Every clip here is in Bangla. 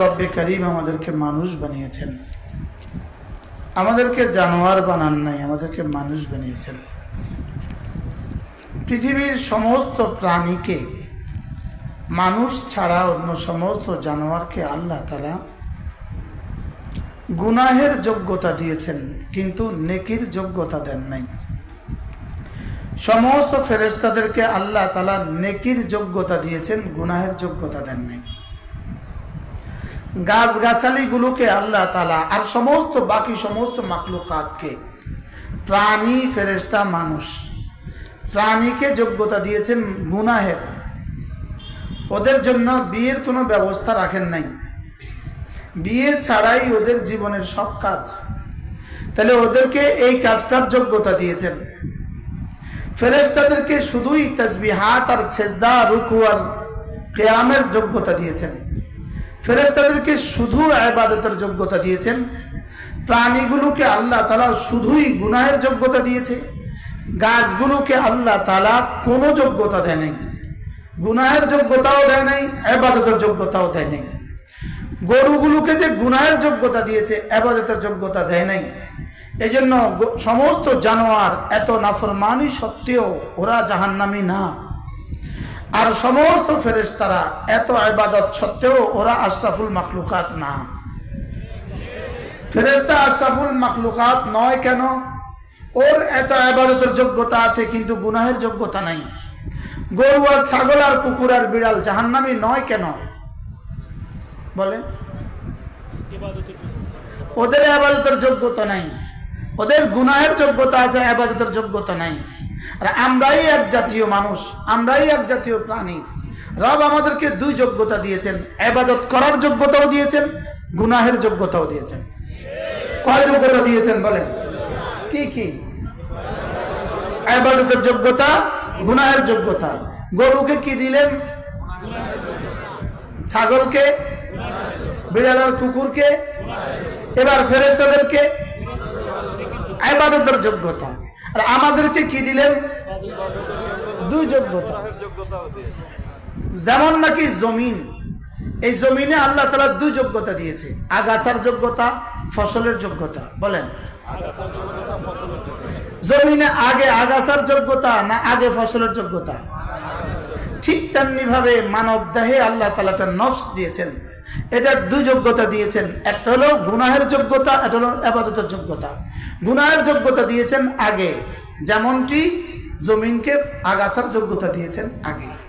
রব্বে করিম আমাদেরকে মানুষ বানিয়েছেন। আমাদেরকে জানোয়ার বানান নাই, আমাদেরকে মানুষ বানিয়েছেন। পৃথিবীর সমস্ত প্রাণীকে, মানুষ ছাড়া অন্য সমস্ত জানোয়ারকে আল্লাহ তালা গুনাহের যোগ্যতা দিয়েছেন, কিন্তু নেকির যোগ্যতা দেন নাই। সমস্ত ফেরেস্তাদেরকে আল্লাহ তালা নেকির যোগ্যতা দিয়েছেন, গুনাহের যোগ্যতা দেন নাই। গাছ গাছালিগুলোকে আল্লাহ তালা আর সমস্ত বাকি সমস্ত মাকলুকাতকে প্রাণী ফেরেস্তা মানুষ, প্রাণীকে যোগ্যতা দিয়েছেন গুনাহের। ওদের জন্য বিয়ের কোনো ব্যবস্থা রাখেন নাই। বিয়ে ছাড়াই ওদের জীবনের সব কাজ। তাহলে ওদেরকে এই কাজটার যোগ্যতা দিয়েছেন। ফেরেস্তাদেরকে শুধুই তসবিহাত আর ছেজদা রুকু আর কেয়ামের যোগ্যতা দিয়েছেন। ফেরেস্তাদেরকে শুধু আবাদতের যোগ্যতা দিয়েছেন। প্রাণীগুলোকে আল্লাহ তালা শুধুই গুনাহের যোগ্যতা দিয়েছে। গাছগুলোকে আল্লাহ তালা কোনো যোগ্যতা দেয় নাই। গুনাহের যোগ্যতাও দেয় নাই আবাদতের যোগ্যতাও দেয় নাই। গরুগুলোকে যে গুনাহের যোগ্যতা দিয়েছে আবাদতের যোগ্যতা দেয় নাই। এই জন্য সমস্ত জানোয়ার এত নাফরমানি সত্ত্বেও ওরা জাহান্নামি না। আর সমস্ত ফেরেশতারা এত আবাদত সত্ত্বেও ওরা আশরাফুল মাখলুকাত না। ফেরেশতা আশরাফুল মাখলুকাত নয় কেন? ওর এত আবাদতের যোগ্যতা আছে, কিন্তু গুনাহের যোগ্যতা নাই। গরু আর ছাগল আর কুকুর আর বিড়াল জাহান্নামি নয় কেন? বলেন। ওদের আবাদতের যোগ্যতা নাই। ওদের গুনাহের যোগ্যতা আছে আবাদতের যোগ্যতা নাই। আর আমরাই এক জাতীয় মানুষ, আমরাই এক জাতীয় প্রাণী। রব আমাদেরকে দুই যোগ্যতা দিয়েছেন আবাদত করার যোগ্যতাও দিয়েছেন, গুনাহের যোগ্যতাও দিয়েছেন। কয় যোগ্যতা দিয়েছেন বলেন? কি কি? আবাদতের যোগ্যতা, গুনাহের যোগ্যতা। গরুকে কি দিলেন? ছাগলকে? বিড়াল আর কুকুরকে? এবার ফেরেস্তাদেরকে আবাদতের যোগ্যতা। আর আমাদেরকে কি দিলেন? দুই যোগ্যতা। যেমন নাকি জমিন। এই জমিনে আল্লাহ তালা দুই যোগ্যতা দিয়েছে। আগাছার যোগ্যতা, ফসলের যোগ্যতা। বলেন। জমিনে আগে আগাছার যোগ্যতা না আগে ফসলের যোগ্যতা? ঠিক তেমনি ভাবে মানব দেহে আল্লাহ তালা একটা নফস দিয়েছেন। এটার দুই যোগ্যতা দিয়েছেন। একটা হলো গুনাহের যোগ্যতা, একটা হলো আবাদতের যোগ্যতা। গুনাহের যোগ্যতা দিয়েছেন আগে। যেমনটি জমিনকে আগাছার যোগ্যতা দিয়েছেন আগে।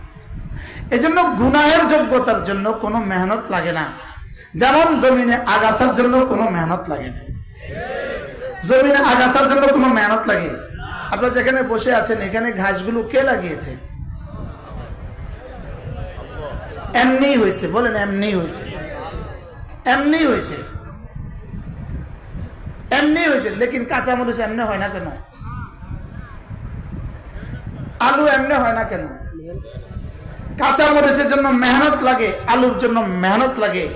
এজন্য গুনাহের যোগ্যতার জন্য কোনো মেহনত লাগে না। যেমন জমিনে আগাছার জন্য কোনো মেহনত লাগে না। জমিনে আগাছার জন্য কোনো মেহনত লাগে? আপনারা যেখানে বসে আছেন, এখানে ঘাসগুলো কে লাগিয়েছে? এমনি হয়েছে, বলেন এমনি হয়েছে। এমনি হয়েছে। এমনি হয়েছে, লেকিন কাঁচা মরিচ এমনি হয় না কেন? আলু এমনি হয় না কেন? কাঁচা মরিচের জন্য মেহনত লাগে, আলুর জন্য মেহনত লাগে।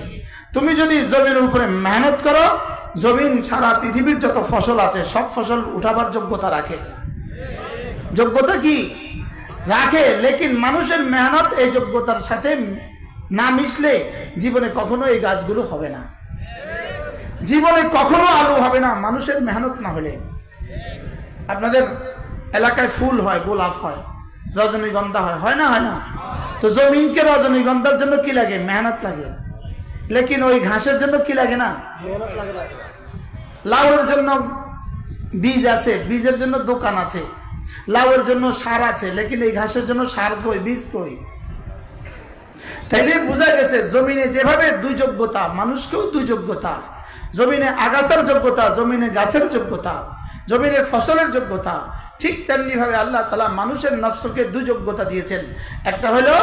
তুমি যদি জমির উপরে মেহনত করো, জমিন সারা পৃথিবীর যত ফসল আছে, সব ফসল উঠাবার যোগ্যতা রাখে। যোগ্যতা কি? রাখে লেকিন মানুষের মেহনত এই যোগ্যতার সাথে না মিশলে জীবনে কখনো এই গাছগুলো হবে না। জীবনে কখনো আলু হবে না মানুষের মেহনত না হলে। আপনাদের এলাকায় ফুল হয় গোলাপ হয় রজনীগন্ধা হয় হয় না হয় না? তো জমিনকে রজনীগন্ধার জন্য কি লাগে? মেহনত লাগে। লেকিন ওই ঘাসের জন্য কি লাগে না? লাউয়ের জন্য বীজ আছে বীজের জন্য দোকান আছে। লাউয়ের জন্য সার আছে, লেকিন এই ঘাসের জন্য সার কই, বীজ কই? তাইলে বোঝা গেছে, জমিনে যেভাবে দুই যোগ্যতা মানুষকেও দুই যোগ্যতা জমিনে আগাছার যোগ্যতা, জমিনে গাছের যোগ্যতা, জমিনে ফসলের যোগ্যতা, ঠিক তেমনি ভাবে আল্লাহ তালা মানুষের নফসকে দুই যোগ্যতা দিয়েছেন। একটা হলো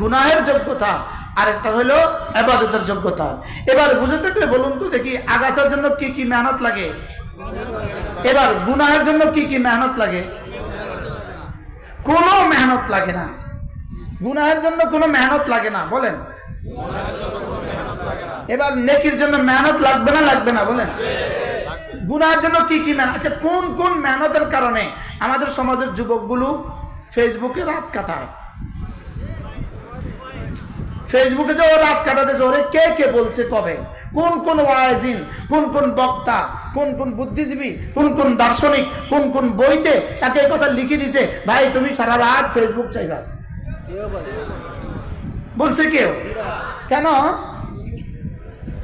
গুনাহের যোগ্যতা আর একটা হলো আবাদতের যোগ্যতা। এবার বুঝে থাকলে বলুন তো দেখি, আগাছার জন্য কি কি মেহনত লাগে? এবার গুনাহের জন্য কি কি মেহনত লাগে? কোনো মেহনত লাগে না। গুনাহের জন্য কোনো মেহনত লাগে না, বলেন। এবার নেকির জন্য মেহনত লাগবে না লাগবে না, বলেন। গুনার জন্য কি কি মেহনত? আচ্ছা কোন কোন মেহনতের কারণে আমাদের সমাজের যুবকগুলো ফেসবুকে রাত কাটায়? ফেসবুকে যে ও রাত কাটাতেছে, ওরে কে কে বলছে কবে? কোন কোন ওয়াজিন কোন কোন বক্তা, কোন কোন বুদ্ধিজীবী, কোন কোন দার্শনিক, কোন কোন বইতে তাকে কথা লিখে দিছে, ভাই, তুমি সারা রাত ফেসবুক চাইবা। বলছে কেউ? কেন?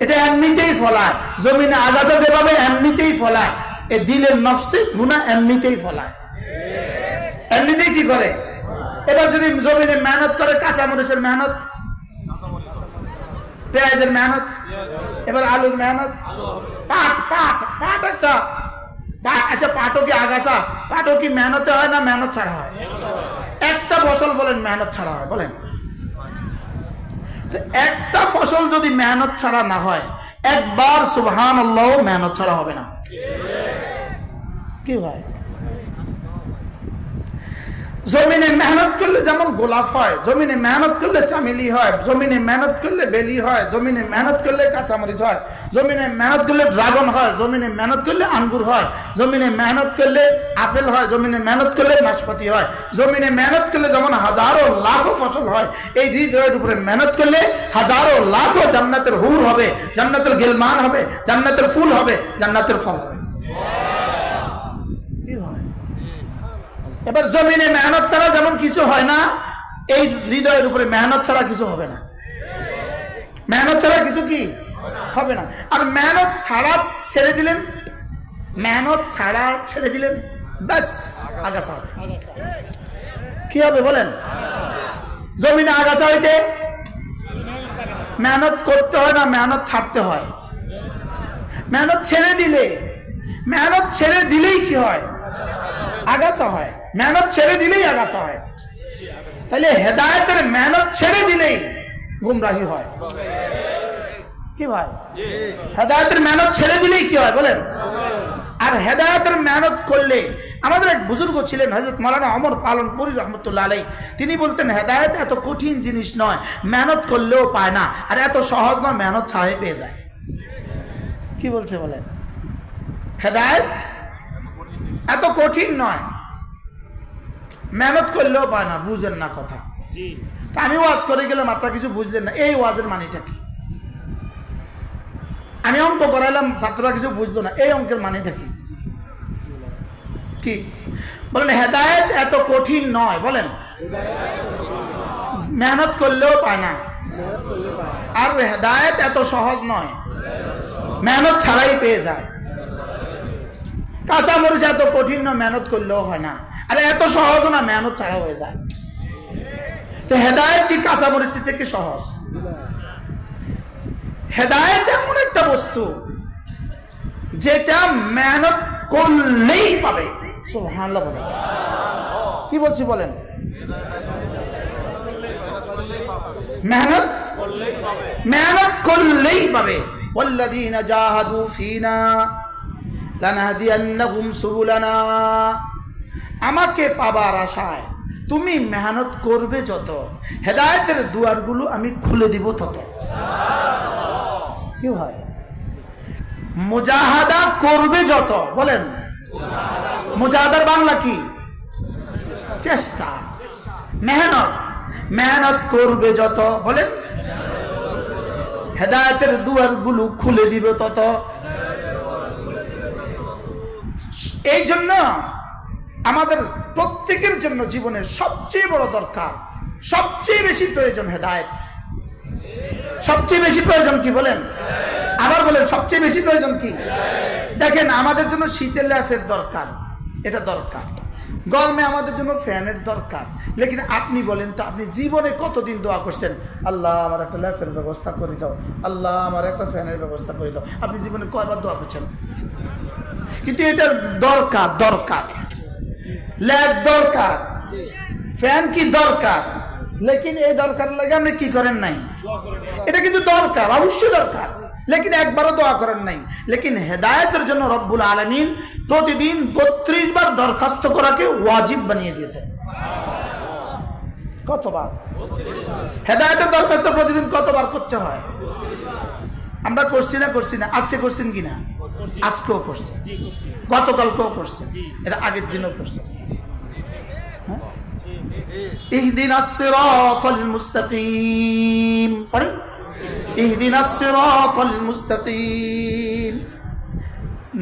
এটা এমনিতেই ফলায়। জমিনে আগাছা যেভাবে এমনিতেই ফলায়। এ দিলের নফসে গুণা এমনিতেই ফলায়। এমনিতেই কি করে? এবার যদি জমিনে মেহনত করে, কাঁচা মরিচের মেহনত পেঁয়াজের মেহনত, এবার আলুর মেহনত। পাট পাট পাট একটা। আচ্ছা পাটও কি আগাছা? পাটও কি মেহনতে হয় না মেহনত ছাড়া হয়? একটা ফসল বলেন, মেহনত ছাড়া হয়, বলেন। তো একটা ফসল যদি মেহনত ছাড়া না হয়, একবার সুবহান মেহনত ছাড়া হবে না। কি ভাই? জমিনে মেহনত করলে যেমন গোলাপ হয় জমিনে মেহনত করলে চামেলি হয় জমিনে মেহনত করলে বেলি হয় জমিনে মেহনত করলে কাঁচামরিচ হয় জমিনে মেহনত করলে ড্রাগন হয় জমিনে মেহনত করলে আঙ্গুর হয় জমিনে মেহনত করলে আপেল হয় জমিনে মেহনত করলে নাশপাতি হয় জমিনে মেহনত করলে যেমন হাজারো লাখো ফসল হয় এই হৃদয়ের উপরে মেহনত করলে হাজারো লাখো জান্নাতের হুর হবে জান্নাতের গেলমান হবে জান্নাতের ফুল হবে জান্নাতের ফল হবে কি হয় এবার জমিনে মেহনত ছাড়া যেমন কিছু হয় না, এই হৃদয়ের উপরে মেহনত ছাড়া কিছু হবে না। মেহনত ছাড়া কিছু কি? হবে না। আর মেহনত ছাড়া ছেড়ে দিলেন, মেহনত ছাড়া ছেড়ে দিলেন, ব্যাস, আগাছা কি হবে বলেন? জমিনে আগাছা হইতে মেহনত করতে হয় না, মেহনত ছাড়তে হয়। মেহনত ছেড়ে দিলে, মেহনত ছেড়ে দিলেই কি হয়? আগাছা হয়। মেহনত ছেড়ে দিলেই আগাছা হয়। তাহলে হেদায়তের মেহনত ছেড়ে দিলেই গুমরাহি হয়। কি ভাই? হেদায়তের মেহনত ছেড়ে দিলেই কি হয় বলেন? আর হেদায়তের মেহনত করলে আমাদের এক বুজুর্গ ছিলেন হজরত মৌলানা অমর পালন পরি রহমতুল্লাহ আলাই তিনি বলতেন, হেদায়ত এত কঠিন জিনিস নয়, মেহনত করলেও পায় না, আর এত সহজ নয়, মেহনত ছাড়াই পেয়ে যায়। কি বলছে বলেন? হেদায়ত এত কঠিন নয় মেহনত করলেও পায় না বুঝেন না কথা। তা আমি ওয়াজ করে গেলাম আপনারা কিছু বুঝলেন না এই ওয়াজের মানেটা কি? আমি অঙ্ক করাইলাম ছাত্ররা কিছু বুঝলো না এই অঙ্কের মানেটা কি? কি? বলেন হেদায়েত এত কঠিন নয় বলেন। মেহনত করলেও পায় না। আর হেদায়েত এত সহজ নয়। মেহনত ছাড়াই পেয়ে যায়। কাঁচা মরিচ এত কঠিন না মেহনত করলেও হয় না। আর এত সহজ না মেহনত ছাড়া হয়ে যায় তো হেদায়ত কি কাঁচা মরিচ থেকে সহজ হেদায়ত এমন একটা বস্তু যেটা মেহনত করলেই পাবে সুবহানাল্লাহ বলেন। কি বলছি বলেন মেহনত মেহনত করলেই পাবে والذين جاهدوا فينا লানাহদিয়ান্নাহুম সুবুলানা আমাকে পাবার আশায়। তুমি মেহনত করবে যত। হেদায়েতের দুয়ারগুলো আমি খুলে দিব তত। কি হয়? মুজাহাদা করবে যত। বলেন। মুজাহাদার বাংলা কি? চেষ্টা। মেহনত। মেহনত করবে যত। বলেন। হেদায়েতের দুয়ারগুলো খুলে দিবে তত। এই জন্য আমাদের প্রত্যেকের জন্য জীবনের সবচেয়ে বড় দরকার, সবচেয়ে বেশি প্রয়োজন হেদায়েত। সবচেয়ে বেশি প্রয়োজন কি বলেন? আবার বলেন, সবচেয়ে বেশি প্রয়োজন কি? দেখেন, আমাদের জন্য শীতের ল্যাফের দরকার, এটা দরকার। গরমে আমাদের জন্য ফ্যানের দরকার। লেকিন আপনি বলেন তো, আপনি জীবনে কতদিন দোয়া করছেন? আল্লাহ, আমার একটা ল্যাফের ব্যবস্থা করে দাও। আল্লাহ, আমার একটা ফ্যানের ব্যবস্থা করে দাও। আপনি জীবনে কয়বার দোয়া করছেন? কিন্তু এটা দরকার দরকার। ল্যাব দরকার। ফ্যান কি দরকার? লেকিন এই দরকার লাগে আপনি কি করেন নাই? এটা কিন্তু দরকার, অবশ্যই দরকার। লেকিন একবারও দোয়া করেন নাই। লেকিন হেদায়তের জন্য রব্বুল আলমিন প্রতিদিন বত্রিশ বার দরখাস্ত করাকে ওয়াজিব বানিয়ে দিয়েছেন। কতবার? হেদায়তের দরখাস্ত প্রতিদিন কতবার করতে হয়? আমরা করছি না করছি না। আজকে করছেন কি না আজকেও করছেন গতকালকেও করছেন এর আগের দিনও করছেন হ্যাঁ?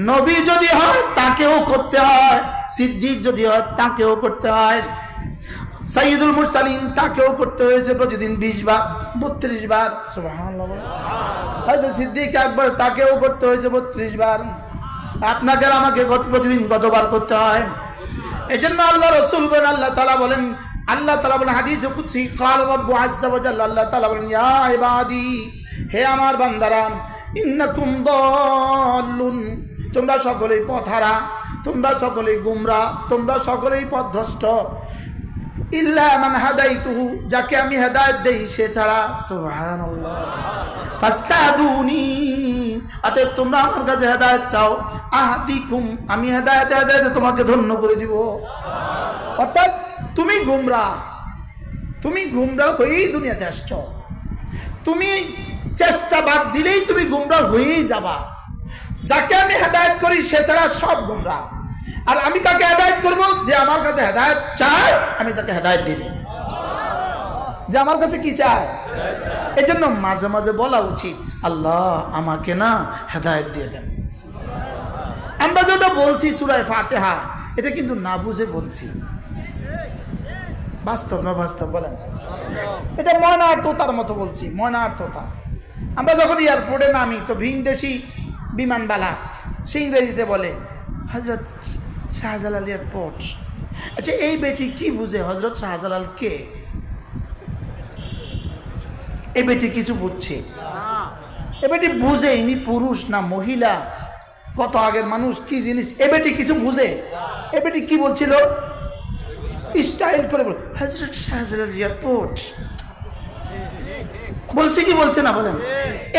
নবী যদি হয় তাকেও করতে হয়, সিদ্দিক যদি হয় তাকেও করতে হয়। সাইদুল মুরসালিন তাকেও করতে হয়েছে প্রতিদিন বিশ বার বত্রিশ বার। হয়তো সিদ্দিক একবার তাকেও করতে হয়েছে বত্রিশ বার। আপনাকে আমাকে গত- প্রতিদিন কতবার করতে হয়। এই জন্য আল্লাহ রসুল বলেন আল্লাহ তালা বলেন আল্লাহ তালা বলেন হাদিস কুৎসি কাল রব্বু আজ্জা আল্লাহ তালা বলেন ইয়া ইবাদি হে আমার বান্দারা ইন্নাকুম দাল্লুন। তোমরা সকলেই পথহারা তোমরা সকলেই গুমরা তোমরা সকলেই পথভ্রষ্ট। ইল্লা মান হাদাইতুহু, যাকে আমি হেদায়েত দেই, সে ছাড়া সুবহানাল্লাহ। ফাস্তাদুনি অতএব তোমরা আমার কাছে হেদায়েত চাও। আহাদিকুম, আমি হেদায়েত, হেদায়েতে তোমাকে ধন্য করে দিব। অর্থাৎ তুমি গুমরা তুমি গুমরা হয়েই দুনিয়াতে আসছ। তুমি চেষ্টা বাদ দিলেই তুমি গুমরা হয়েই যাবা। যাকে আমি হেদায়েত করি, সে ছাড়া সব গুমরা। আর আমি তাকে হেদায়েত করব যে আমার কাছে হেদায়েত চায়, আমি তাকে হেদায়েত দিব। যে আমার কাছে কি চায়? এই জন্য মাঝে মাঝে বলা উচিত, আল্লাহ আমাকে না হেদায়েত দিয়ে দেন। আমরা যেটা বলছি সুরায় ফাতেহা, এটা কিন্তু না বুঝে বলছি। বাস্তব না বাস্তব বলেন? এটা ময়না আর তোতার মতো বলছি, ময়না আর তোতা। আমরা যখন এয়ারপোর্টে নামি, তো ভিনদেশি বিমানবালা, সে ইংরেজিতে বলে হজরত শাহজালাল এয়ারপোর্ট আচ্ছা এই বেটি কি বুঝে? হজরত শাহজালাল কে? এই বেটি কিছু বুঝছে? এ বেটি বুঝে ইনি পুরুষ না মহিলা? কত আগের মানুষ কি জিনিস? এ বেটি কিছু বুঝে? এ বেটি কি বলছিল? স্টাইল করে বল হজরত শাহজালাল এয়ারপোর্ট বলছে কি বলছে না বলেন?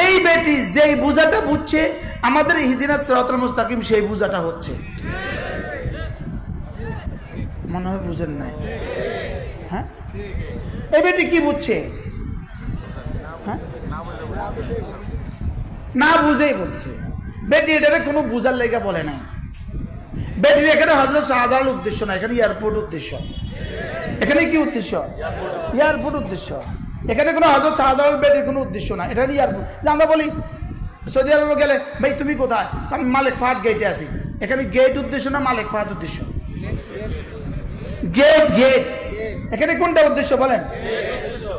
এই বেটি যেই বুঝাটা বুঝছে আমাদের ইহদিনা সিরাতুল মুস্তাকিম সেই বুঝাটা হচ্ছে। মনে হয় বুঝেন নাই। হ্যাঁ? এই বেটি কি বুঝছে? হ্যাঁ? না বুঝেই বলছে। বেটি এটারে কোনো বুঝার লেগে বলে নাই। বেটির এখানে হজরত শাহজালাল উদ্দেশ্য না এখানে এয়ারপোর্ট উদ্দেশ্য। এখানে কি উদ্দেশ্য? এয়ারপোর্ট উদ্দেশ্য। এখানে কোনো হজরত শাহজালাল বেটির কোনো উদ্দেশ্য না এটা এয়ারপোর্ট যে আমরা বলি, সৌদি আরবে গেলে, ভাই, তুমি কোথায়? আমি মালিক ফাহাদ গেটে আছি। এখানে গেট উদ্দেশ্য না মালিক ফাহাদ উদ্দেশ্য? গেট গেট এখানে কোনটা উদ্দেশ্য বলেন?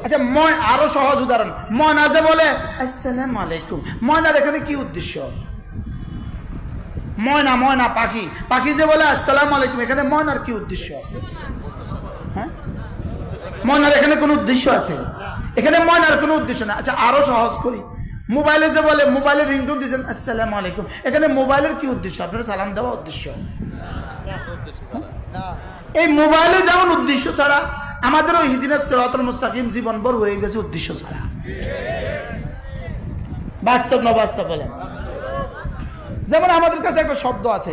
আচ্ছা ময় আরও সহজ উদাহরণ। ময়নাজে বলে, আসসালাম আলাইকুম। ময়নার এখানে কি উদ্দেশ্য? ময়না ময়না, পাখি। পাখি যে বলে, আসসালাম আলাইকুম। এখানে ময়নার কি উদ্দেশ্য? হ্যাঁ? ময়নার এখানে কোনো উদ্দেশ্য আছে? এখানে ময়নার কোনো উদ্দেশ্য না। আচ্ছা আরও সহজ করি। মোবাইলে যে বলে মোবাইলের রিংটোন দিয়েছেন, আসসালাম আলাইকুম। এখানে মোবাইলের কি উদ্দেশ্য? আপনার সালাম দেওয়া উদ্দেশ্য? এই মোবাইলে যেমন উদ্দেশ্য ছাড়া, আমাদেরও হিদিনের সিরাতুল মুস্তাকিম জীবনভর হয়ে গেছে উদ্দেশ্য ছাড়া। বাস্তব না বাস্তব বলেন? যেমন আমাদের কাছে একটা শব্দ আছে,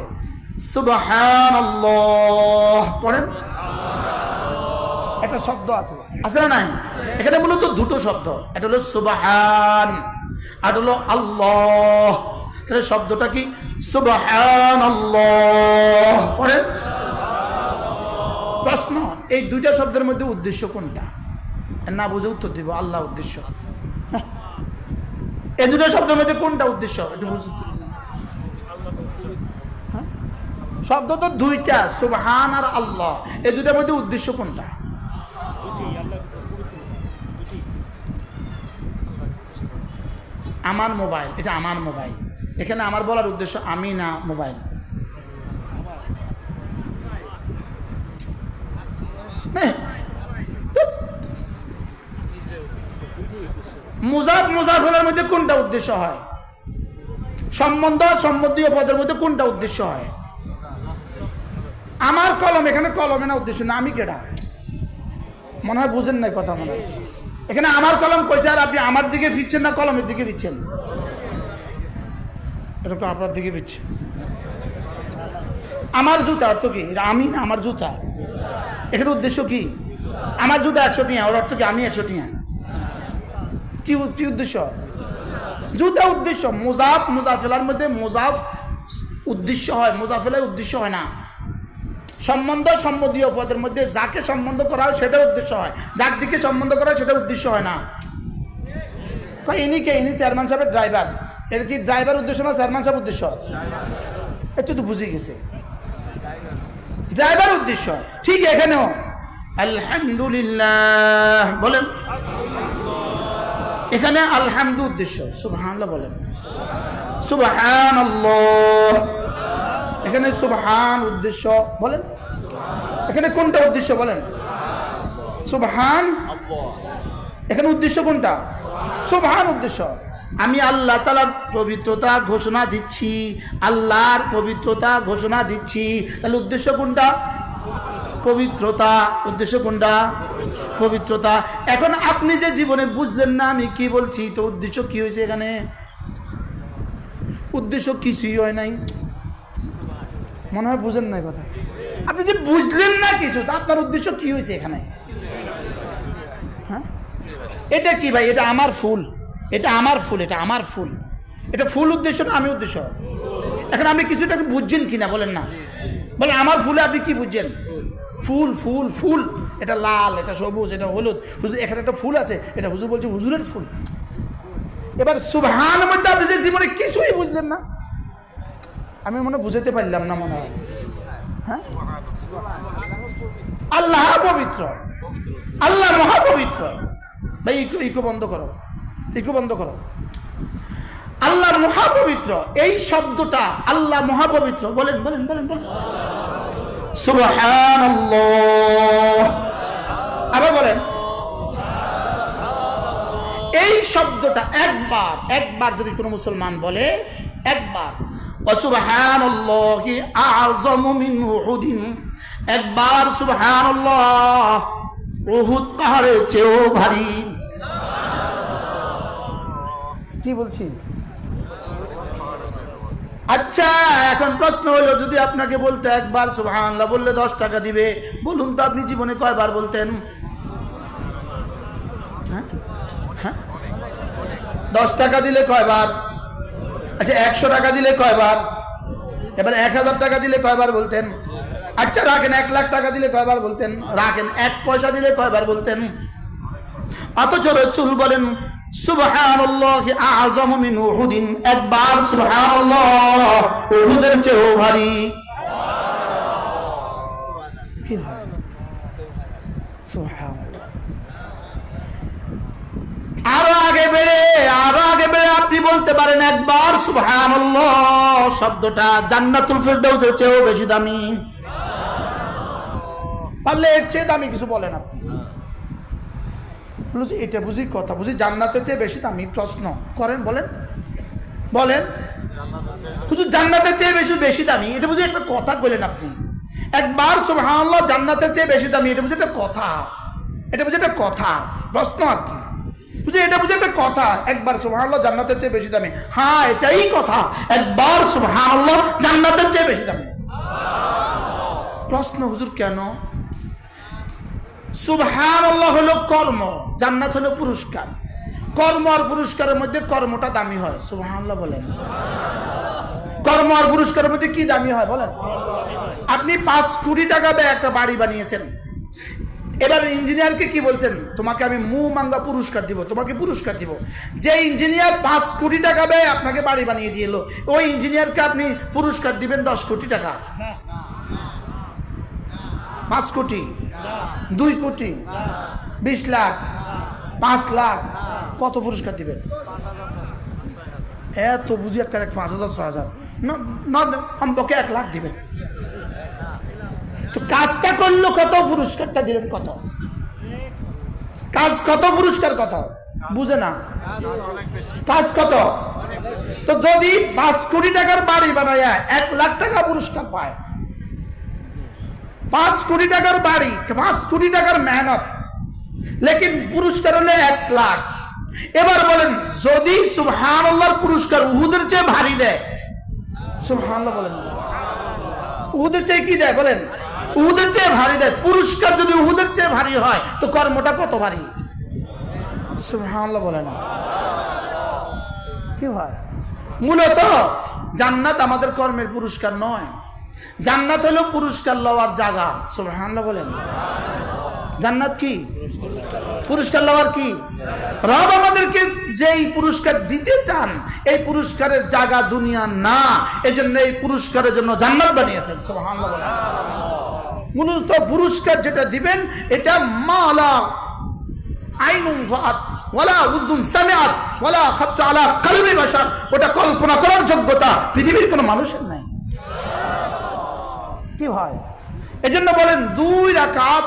সুবহানাল্লাহ। পড়েন? একটা শব্দ আছে। আছে না নাই? এখানে মূলত দুটো শব্দ। এটা হলো সুবহান, আর হলো আল্লাহ। তাহলে শব্দটা কি? সুবহানাল্লাহ। পড়েন? প্রশ্ন, এই দুইটা শব্দের মধ্যে উদ্দেশ্য কোনটা? না বুঝে উত্তর দিব আল্লাহ উদ্দেশ্য। এই দুটো শব্দের মধ্যে কোনটা উদ্দেশ্য? একটু বুঝুন হ্যাঁ? শব্দ তো দুইটা, সুবহান আর আল্লাহ। এই দুটার মধ্যে উদ্দেশ্য কোনটা? আমার মোবাইল এটা আমার মোবাইল। এখানে আমার বলার উদ্দেশ্য আমি না মোবাইল। এহ, মুজাফ মুজাফরের মধ্যে কোনটা উদ্দেশ্য হয়? সম্বন্ধ সম্বন্ধীয় পদের মধ্যে কোনটা উদ্দেশ্য হয়? আমার কলম এখানে কলমে না উদ্দেশ্য না আমি কেডা? মনে হয় বুঝেন নাই কথা মনে হয়। এখানে আমার কলম কইছে, আর আপনি আমার দিকে ফিরছেন না, কলমের দিকে ফিরছেন। এরকম আপনার দিকে ফিরছে। আমার জুতা, অর্থ কি? আমি না আমার জুতা? এখানে উদ্দেশ্য কি? আমার জুতা একশো টিয়া, ওর অর্থ কি? আমি একশো টিয়া। কি কি উদ্দেশ্য? জুতা উদ্দেশ্য, মুজাফ, মুজাফেলার মধ্যে মুজাফ উদ্দেশ্য হয়, মুজাফেলায় উদ্দেশ্য হয় না। সম্বন্ধ সম্বন্ধীয় পদের মধ্যে যাকে সম্বন্ধ করা হয় সেটা উদ্দেশ্য হয়। যার দিকে সম্বন্ধ করা হয় সেটা উদ্দেশ্য হয় না। ইনি কে? ইনি চেয়ারম্যান সাহেবের ড্রাইভার। এর কি ড্রাইভার উদ্দেশ্য না চেয়ারম্যান সাহেব উদ্দেশ্য? একটু তো বুঝে গেছে। ড্রাইভার উদ্দেশ্য। ঠিক এখানেও। আলহামদুলিল্লাহ। বলেন। এখানে আলহামদু উদ্দেশ্য। সুবহান বলেন। সুবহান এখানে সুবহান উদ্দেশ্য বলেন? এখানে কোনটা উদ্দেশ্য বলেন? সুবহান? এখানে উদ্দেশ্য কোনটা? সুবহান উদ্দেশ্য। আমি আল্লাহ তালার পবিত্রতা ঘোষণা দিচ্ছি। আল্লাহর পবিত্রতা ঘোষণা দিচ্ছি। তাহলে উদ্দেশ্য কোনটা? পবিত্রতা। উদ্দেশ্য কোনটা? পবিত্রতা। এখন আপনি যে জীবনে বুঝলেন না, আমি কি বলছি? তো উদ্দেশ্য কি হয়েছে এখানে? উদ্দেশ্য কিছুই হয় নাই। মনে হয় বুঝেন না কথা। আপনি যে বুঝলেন না কিছু, তা আপনার উদ্দেশ্য কি হয়েছে এখানে? হ্যাঁ? এটা কি ভাই? এটা আমার ফুল। এটা আমার ফুল, এটা আমার ফুল। এটা ফুল উদ্দেশ্য না আমি উদ্দেশ্য? এখন আপনি কিছুটা বুঝছেন কিনা বলেন না? বলেন, আমার ফুলে আপনি কি বুঝছেন? ফুল ফুল ফুল। এটা লাল, এটা সবুজ, এটা হলুদ। হুজুর, এখানে একটা ফুল আছে। এটা হুজুর বলছে হুজুরের ফুল। এবার সুবহান মধ্যে আপনি যে জীবনে কিছুই বুঝলেন না। আমি মনে বুঝাতে পারলাম না মনে হয়। হ্যাঁ? আল্লাহ পবিত্র। আল্লাহ মহাপবিত্র। ভাই, ইকো ইকো বন্ধ করো। ইকো বন্ধ করো। আল্লাহ মহাপবিত্র। এই শব্দটা আল্লাহ মহাপবিত্র। বলেন বলেন বলেন বলেন। সুবহানাল্লাহ। আবার বলেন। এই শব্দটা একবার একবার যদি কোনো মুসলমান বলে একবার। একবার সুবহানাল্লাহ উহুদ পাহাড়ের চেয়েও ভারী। কি বলছি? আচ্ছা এখন প্রশ্ন হলো যদি আপনাকে বলতে একবার সুবহানাল্লাহ বললে দশ টাকা দিবে বলুন তো আপনি জীবনে কয়বার বলতেন? হ্যাঁ? হ্যাঁ? দশ টাকা দিলে কয়বার? আচ্ছা একশো টাকা দিলে কয়বার? এবার এক হাজার টাকা দিলে কয়বার বলতেন? আচ্ছা রাখেন, এক লাখ টাকা দিলে কয়বার বলতেন? রাখেন, এক পয়সা দিলে কয়বার বলতেন? অথচ রসুল বলেন একবার আরও আগে বেড়ে, আরও আগে আপনি বলতে পারেন একবার শব্দটা জান্নাতুল ফেরদাউসের চেয়েও বেশি দামি। পারলে এর চেয়ে দামি কিছু বলেন আপনি। বলল এটা বুঝি কথা, বুঝি জান্নাতের চেয়ে বেশি দামি প্রশ্ন। করেন, বলেন। বলেন। শুধু জান্নাতের চেয়ে বেশি বেশি দামি, এটা বুঝি একটা কথা বললেন আপনি। একবার, সুবহানাল্লাহ, জান্নাতের চেয়ে বেশি দামি, এটা বুঝি একটা কথা। এটা বুঝি একটা কথা, প্রশ্ন আর কি। বেশি দামি। হ্যাঁ এটাই কথা। একবার জান্নাতের চেয়ে বেশি দামি। প্রশ্ন কেন? হলো কর্ম, জান্নাত হলো পুরস্কার। কর্ম আর পুরস্কারের মধ্যে কর্মটা দামি হয় সুবহান বলেন। কর্ম আর পুরস্কারের মধ্যে কি দামি হয়, বলেন? আপনি পাঁচ কোটি টাকা ব্যয় একটা বাড়ি বানিয়েছেন। এবার ইঞ্জিনিয়ারকে কি বলছেন? তোমাকে আমি মু মাঙ্গা পুরস্কার দিব, তোমাকে পুরস্কার দিব। যে ইঞ্জিনিয়ার পাঁচ কোটি টাকা ব্যয় আপনাকে বাড়ি বানিয়ে দিয়ে এলো, ওই ইঞ্জিনিয়ারকে আপনি পুরস্কার দিবেন দশ কোটি টাকা। পাঁচ কোটি? দুই কোটি? বিশ লাখ? পাঁচ লাখ? কত পুরস্কার দিবেন? এত বুঝি একটা এক পাঁচ হাজার ছ হাজার। না কমপক্ষে এক লাখ দিবেন। কাজটা করল কত, পুরস্কারটা দিলেন কত? কাজ কত, পুরস্কার কত? বুঝে না। কাজ কত? তো যদি পাঁচ কোটি টাকার বাড়ি বানায়, এক লাখ টাকা পুরস্কার পায়। পাঁচ কোটি টাকার বাড়ি, পাঁচ কোটি টাকার মেহনত। লেকিন পুরস্কার হলে এক লাখ। এবার বলেন, যদি সুবহান পুরস্কার উহুদের চেয়ে ভারী দেয় সুবহান বলেন। উহুদের চেয়ে কি দেয়, বলেন? উহুদের চেয়ে ভারী দেয়। পুরস্কার যদি উহুদের চেয়ে ভারী হয়, তো কর্মটা কত ভারী? সুবহান বলেন। কি হয় মূলত জান্নাত আমাদের কর্মের পুরস্কার নয়। জান্নাত হলো পুরস্কার লওয়ার জায়গা। সুবহানাল্লাহ বলেন। জান্নাত কি? পুরস্কার লওয়ার কি? রব আমাদেরকে যেই পুরস্কার দিতে চান, এই পুরস্কারের জায়গা দুনিয়া না। এই জন্য এই পুরস্কারের জন্য জান্নাত বানিয়েছেন। সুবহানাল্লাহ বলেন। মূলত পুরস্কার যেটা দিবেন, এটা মালা। ওয়ালা ওটা কল্পনা করার যোগ্যতা পৃথিবীর কোনো মানুষের নাই। কি এজন্য বলেন, দুই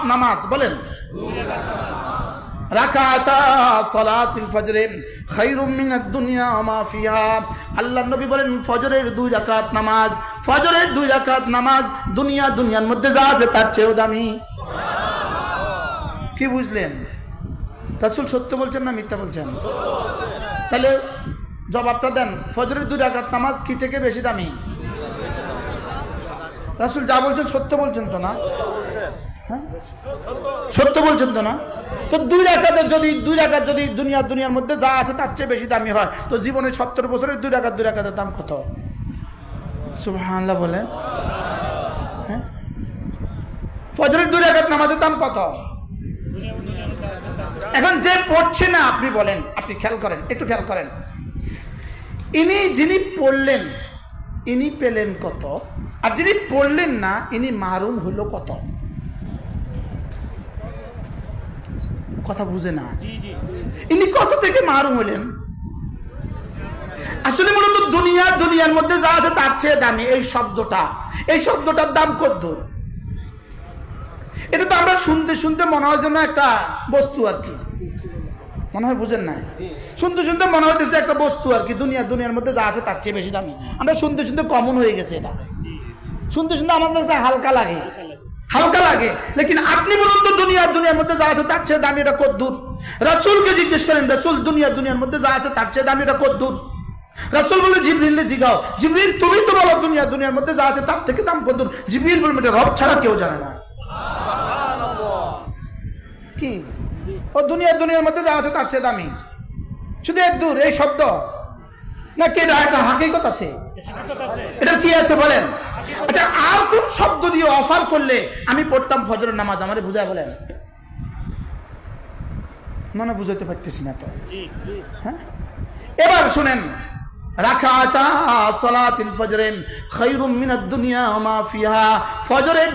নামাজ, বলেন। ফিহা। নবী বলেন ফজরের দুই রাকাত নামাজ ফজরের দুই রাকাত নামাজ দুনিয়া দুনিয়ার মধ্যে যা আছে তার চেয়েও দামি। কি বুঝলেন? রাসূল সত্য বলছেন না মিথ্যা বলছেন? তাহলে জবাবটা দেন ফজরের দুই রাকাত নামাজ কি থেকে বেশি দামি? রাসুল যা বলছেন সত্য বলছেন তো না? সত্য বলছেন তো না? তো দুই রাকাতে যদি, দুই রাকাত যদি দুনিয়া, দুনিয়ার মধ্যে যা আছে তার চেয়ে বেশি দামি হয়, তো জীবনে সত্তর বছরের দুই রাকাত, দুই রাকাতের দাম কত? সুবহানাল্লাহ বলে হ্যাঁ? ফজরের দুই রাকাত নামাজের দাম কত? এখন যে পড়ছে না, আপনি বলেন, আপনি খেয়াল করেন, একটু খেয়াল করেন। ইনি যিনি পড়লেন, ইনি পেলেন কত? আর যিনি পড়লেন না, ইনি মারুম হইল কত? কথা বুঝে না। ইনি কত থেকে মারুম হলেন? আসলে মূলত দুনিয়া দুনিয়ার মধ্যে যা আছে তার চেয়ে দামি এই শব্দটা। এই শব্দটার দাম কত এটা তো আমরা শুনতে শুনতে মনে হয় যেন একটা বস্তু আর কি। মনে হয় বুঝেন না শুনতে শুনতে মনে হইতেছে একটা বস্তু আর কি। দুনিয়া দুনিয়ার মধ্যে যা আছে তার চেয়ে বেশি দামি। আমরা শুনতে শুনতে কমন হয়ে গেছে এটা। শুনতে শুনতে আমাদের হালকা লাগে। হালকা লাগে। লেকিন আপনি বলুন তো দুনিয়া দুনিয়ার মধ্যে যা আছে তার চেয়ে দামি এটা কত দূর? রাসুলকে জিজ্ঞেস করেন রাসুল দুনিয়া দুনিয়ার মধ্যে যা আছে তার চেয়ে দামি এটা কত দূর? রাসুল বলে জিবরিল জিগাও জিবরিল তুমি তো বলো দুনিয়া দুনিয়ার মধ্যে যা আছে তার থেকে দাম কত দূর? জিবরিল বলবে এটা রব ছাড়া কেউ জানে না। কি? ও দুনিয়া দুনিয়ার মধ্যে যা আছে তার চেয়ে দামি। শুধু এক দূর এই শব্দ? না কে এটা হাকিকত আছে? এটা কি আছে বলেন? আচ্ছা আর কোন শব্দ দিয়ে অফার করলে আমি পড়তাম ফজরের নামাজ? আমারে বুঝায় বলেন। মনে বুঝাতে পারতেছি না তো। হ্যাঁ? এবার শুনেন। ফজরের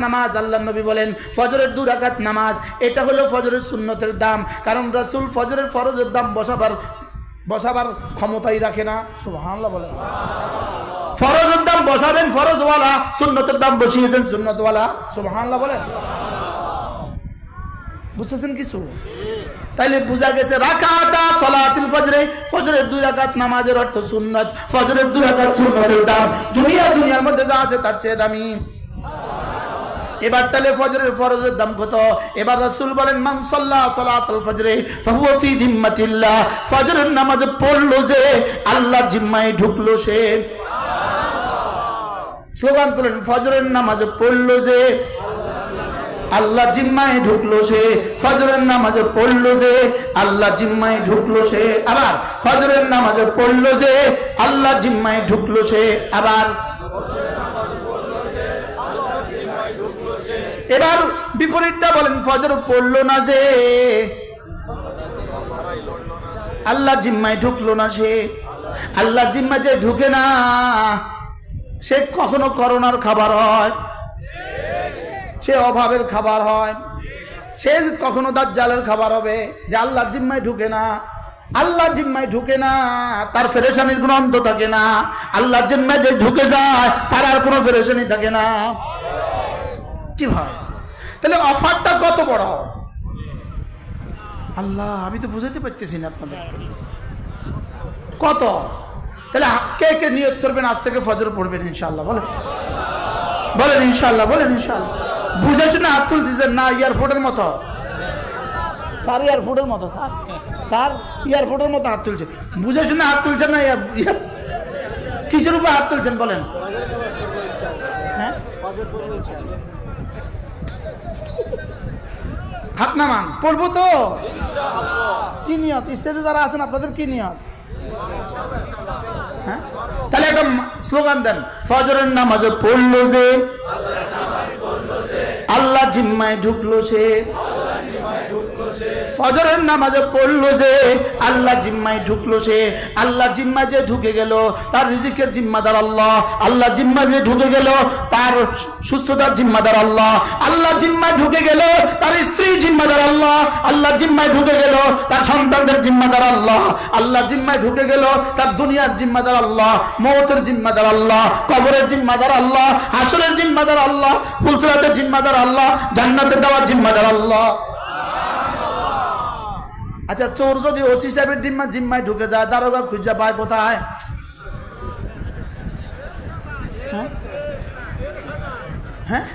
নামাজ আল্লাহর নবী বলেন। ফজরের নামাজ এটা হলো ফজরের সুন্নতের দাম। কারণ রাসূল ফজরের ফরজের দাম বসাবার বসাবার ক্ষমতাই রাখে না। সুবহানাল্লাহ বলেন। ফরজের দাম বসাবেন, ফরজওয়ালা, সুন্নতের দাম বসিয়েছেন, সুন্নতওয়ালা। সুবহানাল্লাহ বলেন। বুঝতেছেন কিছু? তাইলে বোঝা গেছে, রাকাতা সালাতুল ফজরে, ফজরের দুই রাকাত নামাজের অর্থ সুন্নাত, ফজরের দুই রাকাত সুন্নতের দাম। দুনিয়া, দুনিয়ার মধ্যে যা আছে তার চেয়ে দামি। এবার তাহলে ফজরের ফরজের দাম কত? এবার রাসূল বলেন, মান সাল্লা সালাতুল ফজরে, ফাহুয়া ফি জিম্মাতিল্লাহ। ফজরের নামাজ পড়ল যে, আল্লাহ জিম্মায় ঢুকলো সে। স্লোগান তুলেন, ফজরের নামাজ পড়ল যে, আল্লাহ জিম্মায় ঢুকলো সে, ফজরের নামাজে পড়ল যে, আল্লাহ জিম্মায় ঢুকলো সে, আবার ফজরের নামাজে পড়ল যে, আল্লাহ জিম্মায় ঢুকলো সে, আবার এবার বিপরীতটা বলেন, ফজর পড়ল না যে, আল্লাহ জিম্মায় ঢুকলো না সে, আল্লাহ জিম্মায় যে ঢুকে না সে কখনো করোনার খাবার হয়? সে অভাবের খাবার হয়। সে কখনো তার জালের খাবার হবে? যে আল্লাহর জিম্মায় ঢুকে না আল্লাহ জিম্মায় ঢুকে না, তার ফেরেশানির কোনো অন্ত থাকে না। আল্লাহ জিম্মায় যে ঢুকে যায়, তার আর কোনো ফেরেশানি থাকে না। কি ভাই? তাহলে অফারটা কত বড়? আল্লাহ, আমি তো বুঝাতে পারতেছি না আপনাদের কত? তাহলে কে কে নিয়ত করবেন? আজ থেকে ফজর পড়বেন ইনশাল্লাহ বলে বলেন ইনশাল্লাহ বলেন ইনশাল্লাহ বুঝে শুনে হাত তুলতেছেন না এয়ারপোর্টের মতো। স্যার এয়ারপোর্টের মতো স্যার। স্যার এয়ারপোর্টের মতো হাত তুলছে। বুঝে শুনে হাত তুলছেন না কিসের উপর হাত তুলছেন বলেন? হ্যাঁ? হাত নামান পড়ব তো। কি নিয়ত? স্টেজে যারা আছেন আপনাদের কি নিয়ত? একটা স্লোগান দেন ফজরের নামাজে পড়ল যে আল্লাহ জিম্মায় ঢুকলো সে ফজরের নামাজে পড়ল যে, আল্লাহ জিম্মায় ঢুকলো সে, আল্লাহ জিম্মায় যে ঢুকে গেল, তার রিজিকের জিম্মাদার আল্লাহ আল্লাহ জিম্মা যে ঢুকে গেল, তার সুস্থতার জিম্মাদার আল্লাহ আল্লাহ জিম্মায় ঢুকে গেল, তার স্ত্রী জিম্মাদার আল্লাহ আল্লাহ জিম্মায় ঢুকে গেল, তার সন্তানদের জিম্মাদার আল্লাহ আল্লাহ জিম্মায় ঢুকে গেল, তার দুনিয়ার জিম্মাদার আল্লাহ, মৌতের জিম্মাদার আল্লাহ, কবরের জিম্মাদার আল্লাহ, হাসরের জিম্মাদার আল্লাহ, ফুলসরাতের জিম্মাদার আল্লাহ জান্নাতে দেওয়ার জিম্মাদার আল্লাহ। আচ্ছা চোর যদি ওসি সাহেবের জিম্মা জিম্মায় ঢুকে যায়, দারোগা খুঁজা পায় কোথায়? হ্যাঁ? হ্যাঁ?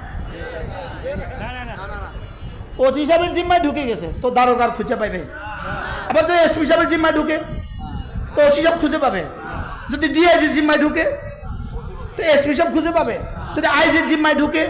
ওসি সাহেবের জিম্মায় ঢুকে গেছে, তো দারোগার খুঁজে পাইবে। আবার যদি এসপি সাহেবের জিম্মায় ঢুকে, তো ওসি সাহেব খুঁজে পাবে। যদি ডিআইজি জিম্মায় ঢুকে, তো এসপি সাহেব খুঁজে পাবে। যদি আইজির জিম্মায় ঢুকে